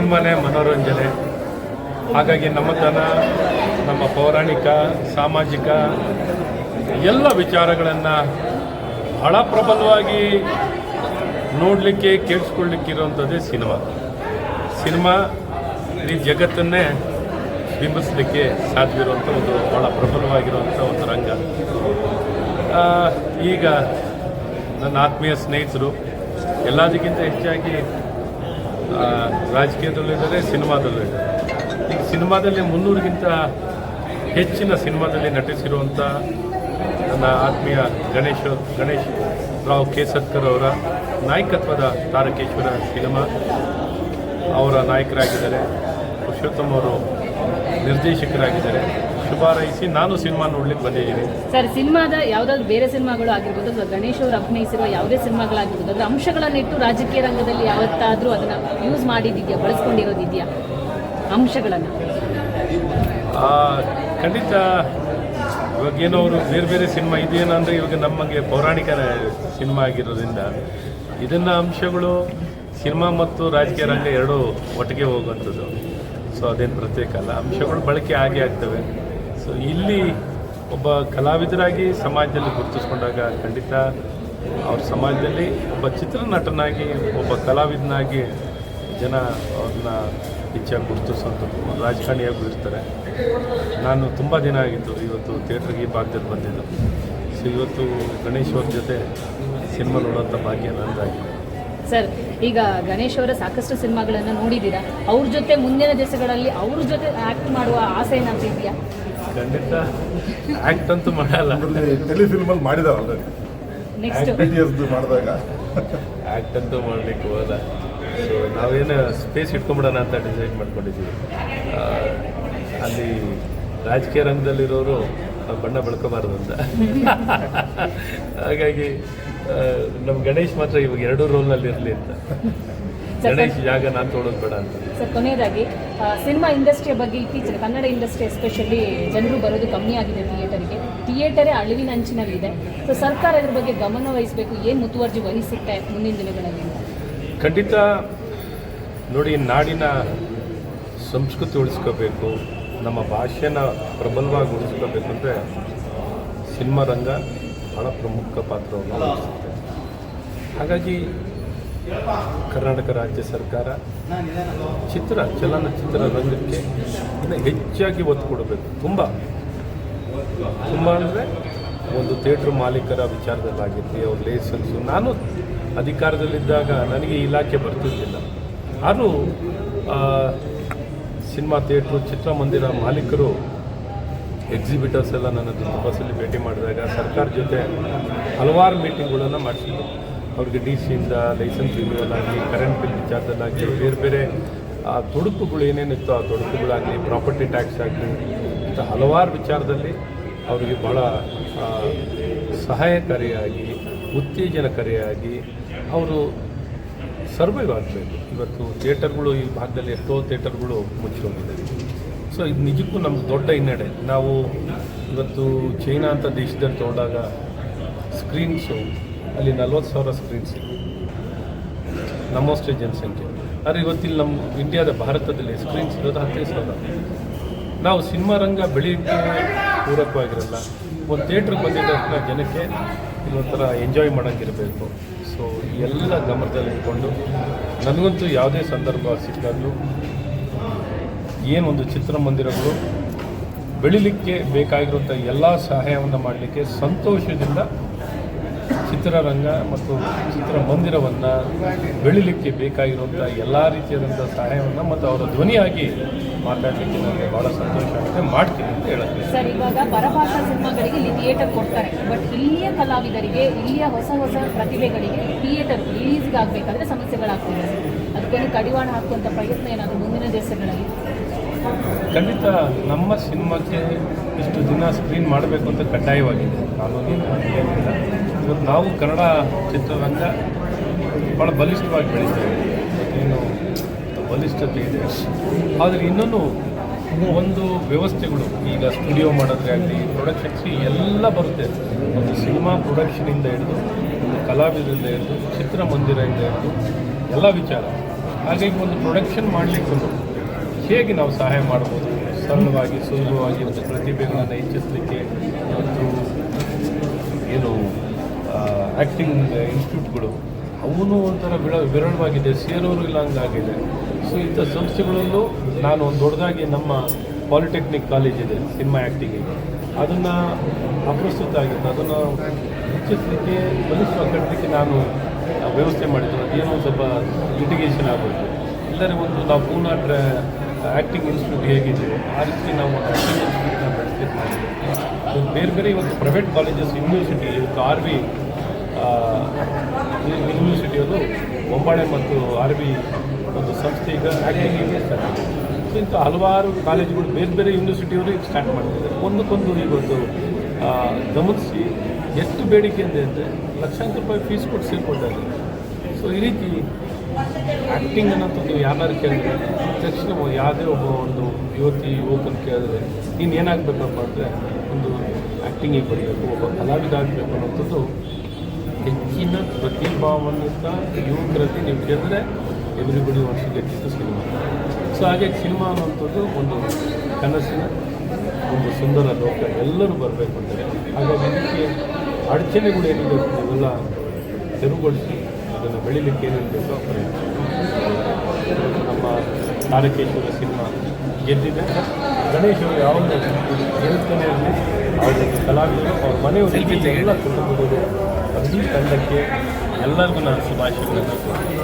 ಸಿನಿಮಾನೇ ಮನೋರಂಜನೆ. ಹಾಗಾಗಿ ನಮ್ಮತನ ನಮ್ಮ ಪೌರಾಣಿಕ, ಸಾಮಾಜಿಕ, ಎಲ್ಲ ವಿಚಾರಗಳನ್ನು ಬಹಳ ಪ್ರಬಲವಾಗಿ ನೋಡಲಿಕ್ಕೆ, ಕೇಳಿಸ್ಕೊಳ್ಳಿಕ್ಕಿರುವಂಥದ್ದೇ ಸಿನಿಮಾ. ಸಿನಿಮಾ ಇಡೀ ಜಗತ್ತನ್ನೇ ಬಿಂಬಿಸಲಿಕ್ಕೆ ಸಾಧ್ಯವಿರುವಂಥ ಒಂದು ಭಾಳ ಪ್ರಬಲವಾಗಿರುವಂಥ ಒಂದು ರಂಗ. ಈಗ ನನ್ನ ಆತ್ಮೀಯ ಸ್ನೇಹಿತರು, ಎಲ್ಲದಕ್ಕಿಂತ ಹೆಚ್ಚಾಗಿ ರಾಜಕೀಯದಲ್ಲೂ ಇದ್ದಾರೆ ಸಿನಿಮಾದಲ್ಲೂ ಇದ್ದಾರೆ ಈಗ ಸಿನಿಮಾದಲ್ಲಿ ಮುನ್ನೂರಿಗಿಂತ ಹೆಚ್ಚಿನ ಸಿನಿಮಾದಲ್ಲಿ ನಟಿಸಿರುವಂಥ ನನ್ನ ಆತ್ಮೀಯ ಗಣೇಶ್ ಗಣೇಶ್ ರಾವ್ ಕೇಸತ್ಕರ್ ಅವರ ನಾಯಕತ್ವದ ತಾರಕೇಶ್ವರ ಸಿನಿಮಾ. ಅವರ ನಾಯಕರಾಗಿದ್ದಾರೆ. ಪುರುಷೋತ್ತಮ್ ಅವರು ನಿರ್ದೇಶಕರಾಗಿದ್ದಾರೆ. ಶುಭ ಹಾರೈಸಿ ನಾನು ಸಿನಿಮಾ ನೋಡ್ಲಿಕ್ಕೆ ಬಂದಿದ್ದೀನಿ. ಸರ್ ಸಿನಿಮಾದ ಯಾವ್ದಾದ್ರು ಬೇರೆ ಸಿನಿಮಾಗಳು ಆಗಿರ್ಬೋದು ಅಥವಾ ಗಣೇಶ್ ಅವರು ಅಭಿನಯಿಸಿರುವ ಯಾವುದೇ ಸಿನಿಮಾಗಳಾಗಿರ್ಬೋದು ಅದರ ಅಂಶಗಳನ್ನಿಟ್ಟು ರಾಜಕೀಯ ರಂಗದಲ್ಲಿ ಯಾವತ್ತಾದರೂ ಅದನ್ನ ಯೂಸ್ ಮಾಡಿದ್ಯಾ ಬಳಸ್ಕೊಂಡಿರೋದಿದೆಯಾ? ಅಂಶಗಳನ್ನು. ಖಂಡಿತ ಇವಾಗ ಏನೋ ಅವರು ಬೇರೆ ಬೇರೆ ಸಿನಿಮಾ ಇದೇನಂದರೆ ಇವಾಗ ನಮಗೆ ಪೌರಾಣಿಕ ಸಿನಿಮಾ ಆಗಿರೋದ್ರಿಂದ ಇದನ್ನ ಅಂಶಗಳು ಸಿನಿಮಾ ಮತ್ತು ರಾಜಕೀಯ ರಂಗ ಎರಡೂ ಒಟ್ಟಿಗೆ ಹೋಗುವಂಥದ್ದು. ಸೊ ಅದೇನು ಪ್ರತ್ಯೇಕ ಅಲ್ಲ ಅಂಶಗಳು ಬಳಕೆ ಆಗೇ ಆಗ್ತವೆ. ಸೊ ಇಲ್ಲಿ ಒಬ್ಬ ಕಲಾವಿದರಾಗಿ ಸಮಾಜದಲ್ಲಿ ಗುರುತಿಸ್ಕೊಂಡಾಗ ಖಂಡಿತ ಅವ್ರ ಸಮಾಜದಲ್ಲಿ ಒಬ್ಬ ಚಿತ್ರನಟನಾಗಿ, ಒಬ್ಬ ಕಲಾವಿದನಾಗಿ ಜನ ಅವ್ರನ್ನ ಹೆಚ್ಚಾಗಿ ಗುರುತಿಸುವಂಥದ್ದು ರಾಜಕಾರಣಿಯಾಗೂ ಇರ್ತಾರೆ. ನಾನು ತುಂಬ ದಿನ ಆಗಿತ್ತು ಇವತ್ತು ಥಿಯೇಟ್ರಿಗೆ ಈ ಭಾಗದಲ್ಲಿ ಬಂದಿದ್ದು. ಸೊ ಇವತ್ತು ಗಣೇಶ್ ಅವ್ರ ಜೊತೆ ಸಿನಿಮಾ ನೋಡುವಂಥ ಭಾಗ್ಯ ನನ್ನದಾಗಿದೆ ಸರ್, ಈಗ ಗಣೇಶ್ ಅವರ ಸಾಕಷ್ಟು ಸಿನಿಮಾಗಳನ್ನು ನೋಡಿದ್ದೀರಾ? ಅವ್ರ ಜೊತೆ ಮುಂದಿನ ದಿವಸಗಳಲ್ಲಿ ಅವ್ರ ಜೊತೆ ಆ್ಯಕ್ಟ್ ಮಾಡುವ ಆಸೆ ಏನಾದರೂ ಇದೆಯಾ ಖಂಡಿತ. ಆ್ಯಕ್ಟ್ ಅಂತೂ ಮಾಡಲ್ಲ. ಟೆಲಿಫಿಲ್ಮ್ ಅಲ್ಲಿ ಮಾಡಿದಾರ ಆಲ್ರೆಡಿ ಮಾಡಿದಾಗ. ಆ್ಯಕ್ಟ್ ಅಂತೂ ಮಾಡ್ಲಿಕ್ಕೆ ಹೋದ ಸೊ ನಾವೇನು ಸ್ಪೇಸ್ ಇಟ್ಕೊಂಬಿಡೋಣ ಅಂತ ಡಿಸೈಡ್ ಮಾಡ್ಕೊಂಡಿದ್ದೀವಿ. ಅಲ್ಲಿ ರಾಜಕೀಯ ರಂಗದಲ್ಲಿರೋರು ಬಣ್ಣ ಬೆಳ್ಕೋಬಾರ್ದು ಅಂತ. ಹಾಗಾಗಿ ನಮ್ಮ ಗಣೇಶ್ ಮಾತ್ರ ಇವಾಗ ಎರಡೂ ರೋಲ್ನಲ್ಲಿ ಇರಲಿ ಅಂತ. ಗಣೇಶ್ ಜಾಗ ನಾನು ತೋಡೋದು ಬೇಡ ಅಂತ. ಸರ್ ಕೊನೆಯದಾಗಿ ಸಿನಿಮಾ ಇಂಡಸ್ಟ್ರಿಯ ಬಗ್ಗೆ ಇತ್ತೀಚೆಗೆ ಕನ್ನಡ ಇಂಡಸ್ಟ್ರಿ ಎಸ್ಪೆಷಲಿ ಜನರು ಬರೋದು ಕಮ್ಮಿ ಆಗಿದೆ ಥಿಯೇಟರ್ಗೆ. ಥಿಯೇಟರೇ ಅಳಿವಿನ ಅಂಚಿನಲ್ಲಿದೆ. ಸೊ ಸರ್ಕಾರ ಇದ್ರ ಬಗ್ಗೆ ಗಮನ ವಹಿಸಬೇಕು ಏನು ಮುತುವರ್ಜಿ ವಹಿಸುತ್ತೆ ಮುಂದಿನ ದಿನಗಳಲ್ಲಿ ಖಂಡಿತ ನೋಡಿ ನಾಡಿನ ಸಂಸ್ಕೃತಿ ಉಳಿಸ್ಕೋಬೇಕು ನಮ್ಮ ಭಾಷೆನ ಪ್ರಬಲವಾಗಿ ಉಳಿಸ್ಕೋಬೇಕು ಅಂದರೆ ಸಿನಿಮಾ ರಂಗ ಭಾಳ ಪ್ರಮುಖ ಪಾತ್ರವನ್ನು ವಹಿಸುತ್ತೆ. ಹಾಗಾಗಿ ಕರ್ನಾಟಕ ರಾಜ್ಯ ಸರ್ಕಾರ ಚಿತ್ರ, ಚಲನಚಿತ್ರ ರಂಗಕ್ಕೆ ಇನ್ನು ಹೆಚ್ಚಾಗಿ ಒತ್ತು ಕೊಡಬೇಕು. ತುಂಬ. ತುಂಬ ಅಂದರೆ ಒಂದು ಥಿಯೇಟ್ರ್ ಮಾಲೀಕರ ವಿಚಾರದಲ್ಲಾಗಿರಲಿ, ಅವ್ರ ಲೈಸೆನ್ಸು. ನಾನು ಅಧಿಕಾರದಲ್ಲಿದ್ದಾಗ ನನಗೆ ಇಲಾಖೆ ಬರ್ತಿರ್ಲಿಲ್ಲ. ಆದರೂ ಸಿನಿಮಾ ಥಿಯೇಟ್ರು, ಚಿತ್ರಮಂದಿರ ಮಾಲೀಕರು ಎಕ್ಸಿಬಿಟರ್ಸ್ ಎಲ್ಲ ನನ್ನ ಬಸ್ಸಲ್ಲಿ ಭೇಟಿ ಮಾಡಿದಾಗ ಸರ್ಕಾರ ಜೊತೆ ಹಲವಾರು ಮೀಟಿಂಗ್ಗಳನ್ನು ಮಾಡಿಸಿದ್ರು. ಅವ್ರಿಗೆ ಡಿ ಸಿಯಿಂದ ಲೈಸೆನ್ಸ್ ರಿನ್ಯೂವಲ್ ಆಗಲಿ ಕರೆಂಟ್ ಬಿಲ್ ವಿಚಾರದಲ್ಲಾಗಲಿ ಬೇರೆ ಬೇರೆ, ಆ ತೊಡಕುಗಳು ಏನೇನಿತ್ತು ಆ ತೊಡಕುಗಳಾಗಲಿ ಪ್ರಾಪರ್ಟಿ ಟ್ಯಾಕ್ಸ್ ಆಗಲಿ, ಇಂಥ ಹಲವಾರು ವಿಚಾರದಲ್ಲಿ ಅವರಿಗೆ ಭಾಳ ಸಹಾಯಕಾರಿಯಾಗಿ, ಉತ್ತೇಜನಕಾರಿಯಾಗಿ ಅವರು ಸರ್ವೈವ್ ಆಗಬೇಕು. ಇವತ್ತು ಥಿಯೇಟರ್ಗಳು ಈ ಭಾಗದಲ್ಲಿ ಎಷ್ಟೋ ಥಿಯೇಟರ್ಗಳು ಮುಚ್ಚೋಗಿದೆ ಸೊ, ಇದು ನಿಜಕ್ಕೂ ನಮ್ಗೆ ದೊಡ್ಡ ಹಿನ್ನಡೆ. ನಾವು ಇವತ್ತು ಚೈನಾ ಅಂತ ದೇಶದಲ್ಲಿ ತೊಗೊಂಡಾಗ ಸ್ಕ್ರೀನ್ಸು ಅಲ್ಲಿ ನಲ್ವತ್ತು ಸಾವಿರ ಸ್ಕ್ರೀನ್ಸ್ ನಮ್ಮಷ್ಟೇ ಜನಸಂಖ್ಯೆ. ಆದರೆ ಇವತ್ತಿಲ್ಲಿ ನಮ್ಮ ಇಂಡಿಯಾದ ಭಾರತದಲ್ಲಿ ಸ್ಕ್ರೀನ್ಸ್ ಇರೋದು ಹತ್ತೈದು ಸಾವಿರ. ನಾವು ಸಿನಿಮಾ ರಂಗ ಬೆಳೆಯೋಕ್ಕೆ ಪೂರಕವಾಗಿರಲ್ಲ ಒಂದು ಥಿಯೇಟ್ರಿಗೆ ಬಂದಿದ್ದ ತಕ್ಷಣ ಜನಕ್ಕೆ ಇನ್ನೊಂಥರ ಎಂಜಾಯ್ ಮಾಡೋಂಗಿರಬೇಕು. ಸೊ ಎಲ್ಲ ಗಮನದಲ್ಲಿ ಇಟ್ಕೊಂಡು ನನಗಂತೂ ಯಾವುದೇ ಸಂದರ್ಭ ಸಿಕ್ಕಾಗಲೂ ಏನೊಂದು ಚಿತ್ರಮಂದಿರಗಳು ಬೆಳಿಲಿಕ್ಕೆ ಬೇಕಾಗಿರುವಂಥ ಎಲ್ಲ ಸಹಾಯವನ್ನು ಮಾಡಲಿಕ್ಕೆ ಸಂತೋಷದಿಂದ ಚಿತ್ರರಂಗ ಮತ್ತು ಚಿತ್ರಮಂದಿರವನ್ನು ಬೆಳಿಲಿಕ್ಕೆ ಬೇಕಾಗಿರುವಂಥ ಎಲ್ಲ ರೀತಿಯಾದಂಥ ಸಹಾಯವನ್ನು ಮತ್ತು ಅವರ ಧ್ವನಿಯಾಗಿ ಮಾತಾಡಲಿಕ್ಕೆ ನನಗೆ ಭಾಳ ಸಂತೋಷ ಆಗುತ್ತೆ. ಮಾಡ್ತೀನಿ ಅಂತ ಹೇಳುತ್ತೆ ಸರ್ ಇವಾಗ ಪರಭಾಷಾ ಸಿನಿಮಾಗಳಿಗೆ ಇಲ್ಲಿ ಥಿಯೇಟರ್ ಕೊಡ್ತಾರೆ. ಬಟ್ ಇಲ್ಲಿಯ ಕಲಾವಿದರಿಗೆ ಇಲ್ಲಿಯ ಹೊಸ ಹೊಸ ಪ್ರತಿಭೆಗಳಿಗೆ ಥಿಯೇಟರ್ ರಿಲೀಸ್ಗೆ ಆಗಬೇಕಾದ್ರೆ ಸಮಸ್ಯೆಗಳಾಗ್ತಿದೆ ಸರ್. ಅದಕ್ಕೊಂದು ಕಡಿವಾಣ ಹಾಕುವಂಥ ಪ್ರಯತ್ನ ಏನಾದರೂ ಮುಂದಿನ ದೇಶಗಳಲ್ಲಿ? ಖಂಡಿತ ನಮ್ಮ ಸಿನಿಮಾಕ್ಕೆ ಇಷ್ಟು ದಿನ ಸ್ಕ್ರೀನ್ ಮಾಡಬೇಕು ಅಂತ ಕಡ್ಡಾಯವಾಗಿದೆ. ಕಾನೂನಿನ ಏನಿಲ್ಲ ಇವತ್ತು ನಾವು ಕನ್ನಡ ಚಿತ್ರರಂಗ ಭಾಳ ಬಲಿಷ್ಠವಾಗಿ ಬೆಳೀತೇವೆ. ಏನು ಬಲಿಷ್ಠತೆ ಇದೆ. ಆದರೆ ಇನ್ನೊಂದು ಒಂದು ವ್ಯವಸ್ಥೆಗಳು, ಈಗ ಸ್ಟುಡಿಯೋ ಮಾಡೋದ್ರೆ ಆಗಲಿ ಪ್ರೊಡಕ್ಷನ್ಸ್ ಎಲ್ಲ ಬರುತ್ತೆ. ಒಂದು ಸಿನಿಮಾ ಪ್ರೊಡಕ್ಷನಿಂದ ಹಿಡಿದು, ಒಂದು ಕಲಾವಿದರಿಂದ ಹಿಡಿದು ಚಿತ್ರಮಂದಿರದಿಂದ ಹಿಡಿದು, ಎಲ್ಲ ವಿಚಾರ. ಹಾಗಾಗಿ ಒಂದು ಪ್ರೊಡಕ್ಷನ್ ಮಾಡಲಿಕ್ಕೂ ಹೇಗೆ ನಾವು ಸಹಾಯ ಮಾಡ್ಬೋದು? ಸರಳವಾಗಿ, ಸುಲಭವಾಗಿ ಒಂದು ಪ್ರತಿಭೆಗಳನ್ನು ಹೆಚ್ಚಿಸಲಿಕ್ಕೆ ಮತ್ತು ಏನು ಆ್ಯಕ್ಟಿಂಗ್ ಇನ್ಸ್ಟಿಟ್ಯೂಟ್ಗಳು ಅವನು ಒಂಥರ ವಿರ, ವಿರಳವಾಗಿದೆ, ಸೇರೋರು ಇಲ್ಲ ಹಂಗಾಗಿದೆ ಸೊ ಇಂಥ ಸಂಸ್ಥೆಗಳಲ್ಲೂ ನಾನು ಒಂದು ದೊಡ್ಡದಾಗಿ ನಮ್ಮ ಪಾಲಿಟೆಕ್ನಿಕ್ ಕಾಲೇಜ್ ಇದೆ ಸಿನಿಮಾ ಆ್ಯಕ್ಟಿಂಗಿಗೆ ಅದನ್ನು ಅಪ್ರಸ್ತುತ ಆಗಿತ್ತು ಅದನ್ನು ಹೆಚ್ಚಿಸಲಿಕ್ಕೆ ಬಲಿಸುವ ಕಟ್ಟಲಿಕ್ಕೆ ನಾನು ವ್ಯವಸ್ಥೆ ಮಾಡಿದ್ದು. ಅದೇನೋ ಸ್ವಲ್ಪ ಲಿಟಿಗೇಷನ್ ಆಗುತ್ತೆ ಇಲ್ಲದೆ ಒಂದು ನಾವು ಪೂನಾ ಆ್ಯಕ್ಟಿಂಗ್ ಇನ್ಸ್ಟಿಟ್ಯೂಟ್ ಹೇಗಿದೆ, ಆ ರೀತಿ ನಾವು ಆ್ಯಕ್ಟಿಂಗ್ ಇನ್ಸ್ಟಿಟ್ಯೂಟ್ನ ಸೊ ಬೇರೆ ಬೇರೆ ಇವತ್ತು ಪ್ರೈವೇಟ್ ಕಾಲೇಜಸ್ ಯೂನಿವರ್ಸಿಟಿ ಇವತ್ತು ಆರ್ ಬಿ ಯೂನಿವರ್ಸಿಟಿಯಲ್ಲೂ ಬೊಂಬಾಳೆ ಮತ್ತು ಆರ್ ಬಿ ಒಂದು ಸಂಸ್ಥೆ ಈಗ ಆ್ಯಕ್ಟಿಂಗ್ ಸ್ಟಾರ್ಟ್ ಸೊ ಇಂಥ ಹಲವಾರು ಕಾಲೇಜುಗಳು ಬೇರೆ ಬೇರೆ ಯೂನಿವರ್ಸಿಟಿಯವರು ಈಗ ಸ್ಟಾರ್ಟ್ ಮಾಡ್ತಿದ್ದಾರೆ. ಒಂದಕ್ಕೊಂದು ಇವತ್ತು ಗಮನಿಸಿ ಎಷ್ಟು ಬೇಡಿಕೆ ಇದೆ ಅಂದರೆ ಲಕ್ಷಾಂತರ ರೂಪಾಯಿ ಫೀಸ್ ಕೊಟ್ಟು ಸೇರ್ಕೊಂಡಿದ್ದಾರೆ ಸೊ ಈ ರೀತಿ ಆ್ಯಕ್ಟಿಂಗ್ ಅನ್ನೋದು ನೀವು ಯಾರು ಕೇಳಿದ್ರೆ, ತಕ್ಷಣ ಯಾವುದೇ ಒಬ್ಬ ಒಂದು ಯುವತಿ, ಯುವಕನ ಕೇಳಿದ್ರೆ, ನೀನು ಏನಾಗಬೇಕಪ್ಪ ಅಂದರೆ ಒಂದು ಆ್ಯಕ್ಟಿಂಗಿಗೆ ಬರಬೇಕು, ಒಬ್ಬ ಕಲಾವಿದ ಆಗಬೇಕು ಅನ್ನೋಂಥದ್ದು ಹೆಚ್ಚಿನ ಪ್ರತಿಭಾವಂತ ಯುವಕರಲ್ಲಿ ನೀವು ಕೇಳಿದ್ರೆ ಎವ್ರಿಬಡಿ ವಾಟ್ಸ್ ಗೆಟ್ಟಿದ್ದು ಸಿನಿಮಾ. ಸೊ ಹಾಗೆ ಸಿನಿಮಾ ಅನ್ನುವಂಥದ್ದು ಒಂದು ಕನಸಿನ ಒಂದು ಸುಂದರ ಲೋಕ. ಎಲ್ಲರೂ ಬರಬೇಕು ಅಂತಾರೆ ಹಾಗಾಗಿ ಇದಕ್ಕೆ ಅಡಚಣೆಗಳು ಏನಿದೆ ಇವೆಲ್ಲ ತೆರವುಗೊಳಿಸಿ, ಅದನ್ನು ಬೆಳಿಲಿಕ್ಕೆ ಏನೇನು ಬೇಕೋ ಪ್ರಯತ್ನ. ನಮ್ಮ ತಾರಕೇಶ್ವರ ಸಿನಿಮಾ ಗೆದ್ದಿದೆ. ಗಣೇಶ್ ಅವರು ಯಾವುದೇ ಗೆಲ್ತಾನೆ ಇರಲಿ ಆ ಕಲಾವಿದರು ಅವ್ರ ಮನೆಯವರು ಎಲ್ಲ ಕುಟುಂಬದವರು ಇಡೀ ತಂಡಕ್ಕೆ ಎಲ್ಲರಿಗೂ ನಾನು ಶುಭಾಶಯಗಳನ್ನು ಕೋರ್ತೀನಿ.